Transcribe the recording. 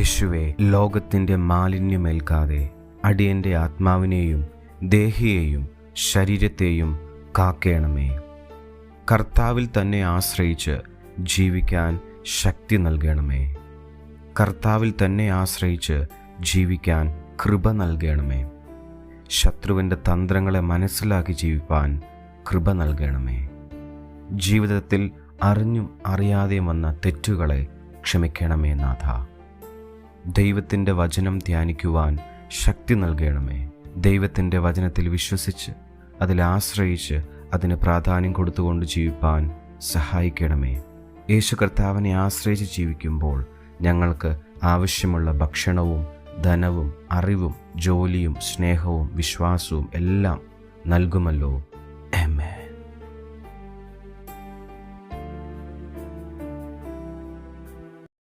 യേശുവെ ലോകത്തിന്റെ മാലിന്യമേൽക്കാതെ അടിയന്റെ ആത്മാവിനെയും ദേഹിയെയും ശരീരത്തെയും കാക്കേണമേ. കർത്താവിൽ തന്നെ ആശ്രയിച്ച് ജീവിക്കാൻ ശക്തി നൽകണമേ. കർത്താവിൽ തന്നെ ആശ്രയിച്ച് ജീവിക്കാൻ കൃപ നൽകണമേ. ശത്രുവിന്റെ തന്ത്രങ്ങളെ മനസ്സിലാക്കി ജീവിപ്പാൻ കൃപ നൽകണമേ. ജീവിതത്തിൽ അറിഞ്ഞും അറിയാതെയും വന്ന തെറ്റുകളെ ക്ഷമിക്കണമേ നാഥ. ദൈവത്തിന്റെ വചനം ധ്യാനിക്കുവാൻ ശക്തി നൽകണമേ. ദൈവത്തിന്റെ വചനത്തിൽ വിശ്വസിച്ച് അതിൽ ആശ്രയിച്ച് അതിന് പ്രാധാന്യം കൊടുത്തുകൊണ്ട് ജീവിപ്പാൻ സഹായിക്കണമേ. യേശു കർത്താവിനെ ആശ്രയിച്ച് ജീവിക്കുമ്പോൾ ഞങ്ങൾക്ക് ആവശ്യമുള്ള ഭക്ഷണവും ധനവും അറിവും ജോലിയും സ്നേഹവും വിശ്വാസവും എല്ലാം നൽകുമല്ലോ. എമേ